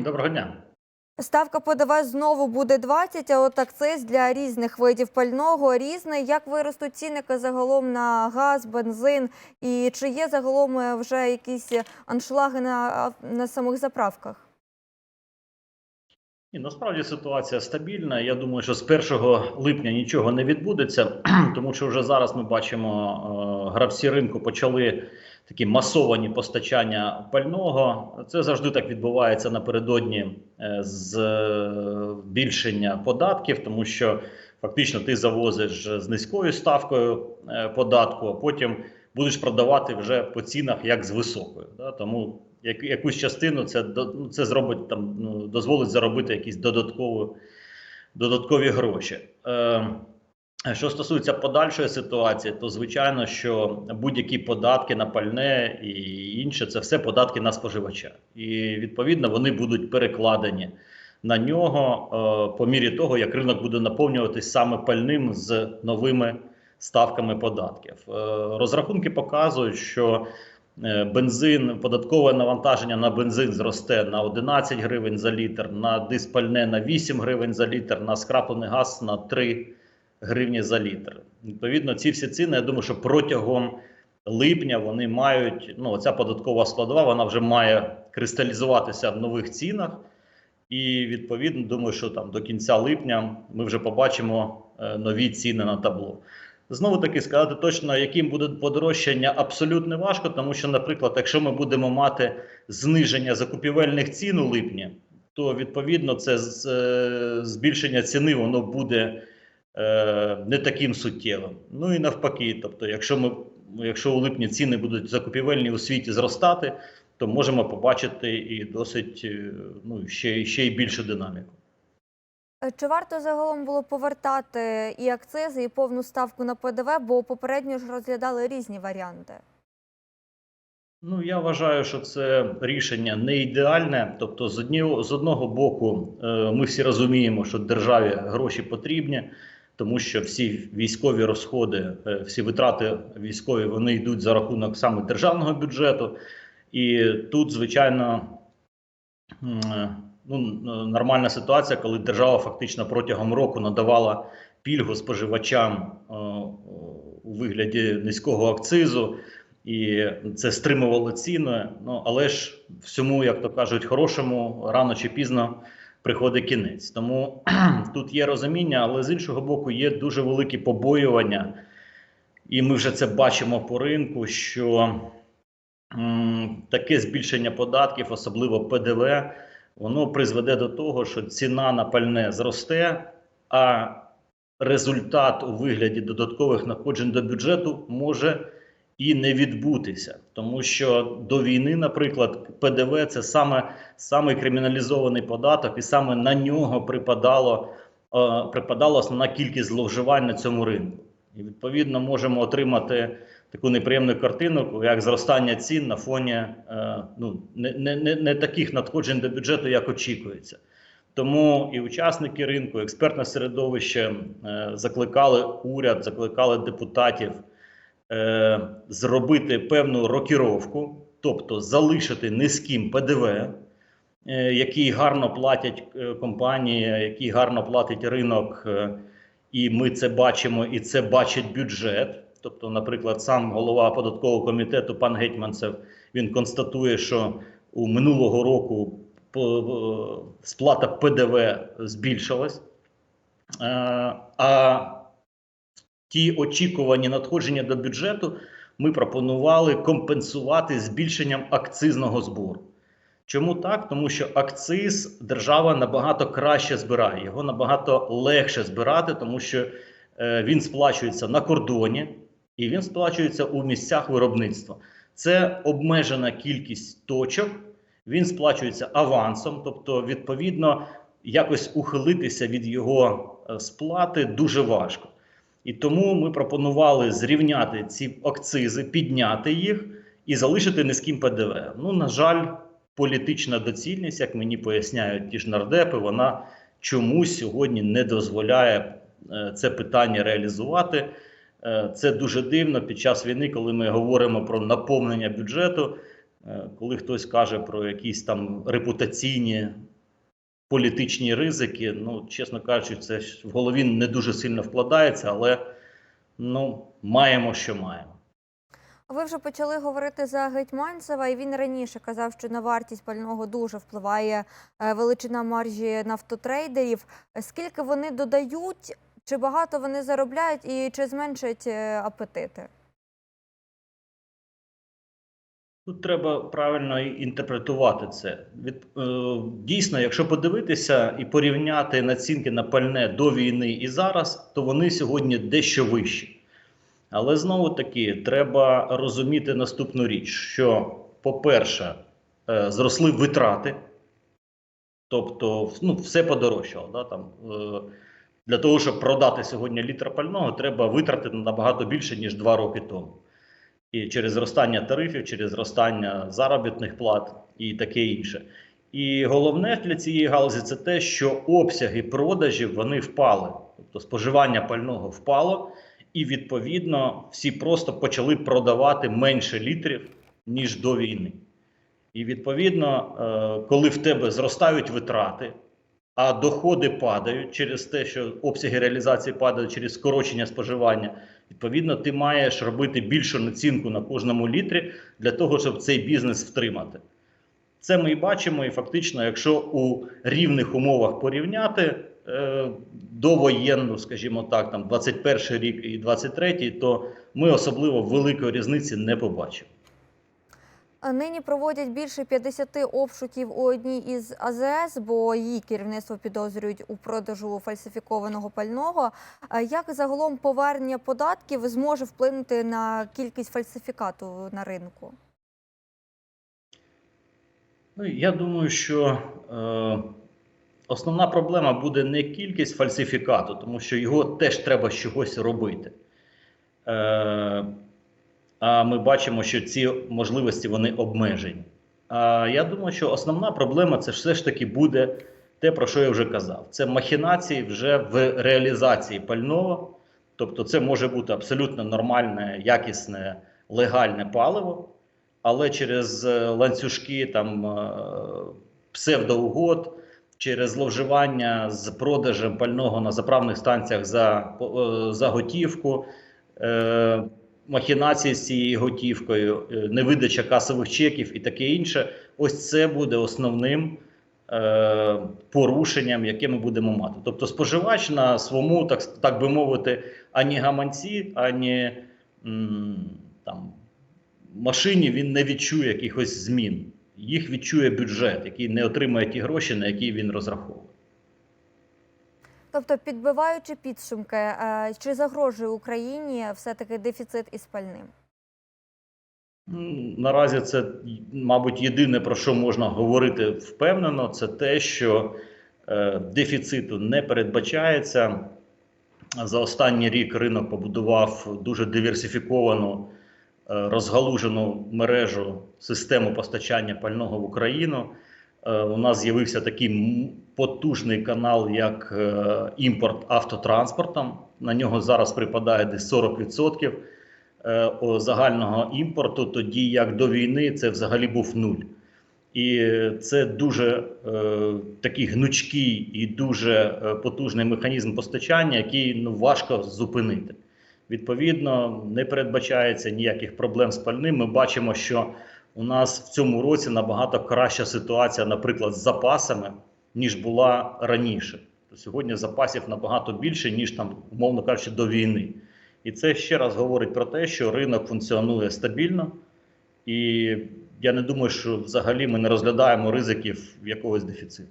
Доброго дня. Ставка ПДВ знову буде 20, а от акциз для різних видів пального різний. Як виростуть цінники загалом на газ, бензин? І чи є загалом е, вже якісь аншлаги на, на самих заправках? І насправді ситуація стабільна. Я думаю, що з 1 липня нічого не відбудеться, тому що вже зараз ми бачимо, е, гравці ринку почали такі масовані постачання пального. Це завжди так відбувається напередодні е, збільшення податків, тому що фактично ти завозиш з низькою ставкою е, податку, а потім будеш продавати вже по цінах як з високою. Тому якусь частину це ну, це зробить там, ну, дозволить заробити якісь додаткові, додаткові гроші. Е, що стосується подальшої ситуації, то звичайно, що будь-які податки на пальне і інше це все податки на споживача, і відповідно вони будуть перекладені на нього е, по мірі того, як ринок буде наповнюватись саме пальним з новими ставками податків. Е, розрахунки показують, що е, бензин, податкове навантаження на бензин зросте на 11 гривень за літр, на диспальне на 8 гривень за літр, на скраплений газ на 3 гривні за літр. Відповідно, ці всі ціни, я думаю, що протягом липня вони мають, ну, ця податкова складова, вона вже має кристалізуватися в нових цінах. І відповідно, думаю, що там до кінця липня ми вже побачимо е, нові ціни на табло. Знову таки сказати точно, яким буде подорожчання, абсолютно важко, тому що, наприклад, якщо ми будемо мати зниження закупівельних цін у липні, то відповідно це е, збільшення ціни воно буде не таким суттєвим. Ну і навпаки, тобто, якщо ми якщо у липні ціни будуть закупівельні у світі зростати, то можемо побачити і досить е, ну ще, ще й більшу динаміку. Е, Чи варто загалом було повертати і акцизи, і повну ставку на ПДВ, бо попередньо ж розглядали різні варіанти? Ну, я вважаю, що це рішення не ідеальне. Тобто, з однієї з одного боку, е, ми всі розуміємо, що державі гроші потрібні, тому що всі військові розходи, е, всі витрати військові вони йдуть за рахунок саме державного бюджету. І тут, звичайно, е, ну, нормальна ситуація, коли держава фактично протягом року надавала пільгу споживачам е, у вигляді низького акцизу і це стримувало ціни. Ну але ж всьому, як то кажуть, хорошому рано чи пізно приходить кінець. Тому тут є розуміння, але з іншого боку, є дуже великі побоювання, і ми вже це бачимо по ринку. що Таке збільшення податків, особливо ПДВ, воно призведе до того, що ціна на пальне зросте, а результат у вигляді додаткових надходжень до бюджету може і не відбутися, тому що до війни, наприклад, ПДВ це саме саме криміналізований податок, і саме на нього припадало е, припадала основна кількість зловживань на цьому ринку. І відповідно можемо отримати таку неприємну картину, як зростання цін на фоні е, ну не, не, не, таких надходжень до бюджету, як очікується. Тому і учасники ринку, експертне середовище е, закликали уряд, закликали депутатів е, зробити певну рокіровку, тобто залишити низьким ПДВ, е, який гарно платять е, компанії, який гарно платить ринок, е, і ми це бачимо, і це бачить бюджет. Тобто, наприклад, сам голова податкового комітету пан Гетьманцев він констатує, що у минулого року сплата ПДВ збільшилась. А ті очікувані надходження до бюджету ми пропонували компенсувати збільшенням акцизного збору. Чому так? Тому що акциз держава набагато краще збирає, його набагато легше збирати, тому що е, він сплачується на кордоні і він сплачується у місцях виробництва. Це обмежена кількість точок, він сплачується авансом, тобто, відповідно, якось ухилитися від його е, сплати дуже важко. І тому ми пропонували зрівняти ці акцизи, підняти їх і залишити низьким ПДВ. Ну, на жаль, політична доцільність, як мені поясняють ті ж нардепи, вона чомусь сьогодні не дозволяє е, це питання реалізувати. Е, Це дуже дивно під час війни, коли ми говоримо про наповнення бюджету. Е, Коли хтось каже про якісь там репутаційні політичні ризики, ну, чесно кажучи, це в голові не дуже сильно вкладається, але ну, маємо, що маємо. Ви вже почали говорити за Гетьманцева, і він раніше казав, що на вартість пального дуже впливає е, величина маржі нафтотрейдерів. Скільки вони додають, чи багато вони заробляють, і чи зменшать е, апетити? Тут треба правильно інтерпретувати це. Від, е, дійсно, якщо подивитися і порівняти націнки на пальне до війни і зараз, то вони сьогодні дещо вищі. Але знову таки треба розуміти наступну річ: що, по-перше, е, зросли витрати, тобто ну, все подорожчало. Да, там, е, для того, щоб продати сьогодні літр пального, треба витратити набагато більше, ніж два роки тому і через зростання тарифів, через зростання заробітних плат і таке інше. І головне для цієї галузі це те, що обсяги продажів вони впали, тобто споживання пального впало, і відповідно всі просто почали продавати менше літрів ніж до війни. І відповідно, е, коли в тебе зростають витрати, а доходи падають через те, що обсяги реалізації падають через скорочення споживання. Відповідно, ти маєш робити більшу націнку на кожному літрі для того, щоб цей бізнес втримати. Це ми і бачимо, і фактично, якщо у рівних умовах порівняти е, довоєнну, скажімо так, там 21 рік і 23, то ми особливо великої різниці не побачимо. Нині проводять більше 50 обшуків у одній із АЗС, бо її керівництво підозрюють у продажу фальсифікованого пального. Як загалом повернення податків зможе вплинути на кількість фальсифікату на ринку? Ну, я думаю, що е, основна проблема буде не кількість фальсифікату, тому що його теж треба з чогось робити. Е, ми бачимо, що ці можливості вони обмежені. Я думаю, що основна проблема це все ж таки буде те, про що я вже казав. Це махінації вже в реалізації пального. Тобто, це може бути абсолютно нормальне, якісне, легальне паливо, але через е, ланцюжки там е, псевдоугод, через зловживання з продажем пального на заправних станціях за, е, за готівку, махінації з цією готівкою, е, невидача касових чеків і таке інше. Ось це буде основним е, порушенням, яке ми будемо мати. Тобто споживач на своєму, так, так би мовити, ані гаманці, ані м, там, машині він не відчує якихось змін. Їх відчує бюджет, який не отримає ті гроші, на які він розраховує. Тобто, підбиваючи підсумки, е, чи загрожує Україні все-таки дефіцит із пальним? Наразі це, мабуть, єдине про що можна говорити впевнено, це те, що е, дефіциту не передбачається. За останній рік ринок побудував дуже диверсифіковану е, розгалужену мережу систему постачання пального в Україну. Е, У нас з'явився такий потужний канал, як е, імпорт автотранспортом. На нього зараз припадає десь 40% е, загального імпорту, тоді як до війни це взагалі був нуль. І це дуже е, такий гнучкий і дуже потужний механізм постачання, який ну, важко зупинити. Відповідно, не передбачається ніяких проблем з пальним. Ми бачимо, що у нас в цьому році набагато краща ситуація, наприклад, з запасами, ніж була раніше. Сьогодні запасів набагато більше, ніж там, умовно кажучи, до війни. І це ще раз говорить про те, що ринок функціонує стабільно, і я не думаю, що взагалі ми не розглядаємо ризиків якогось дефіциту.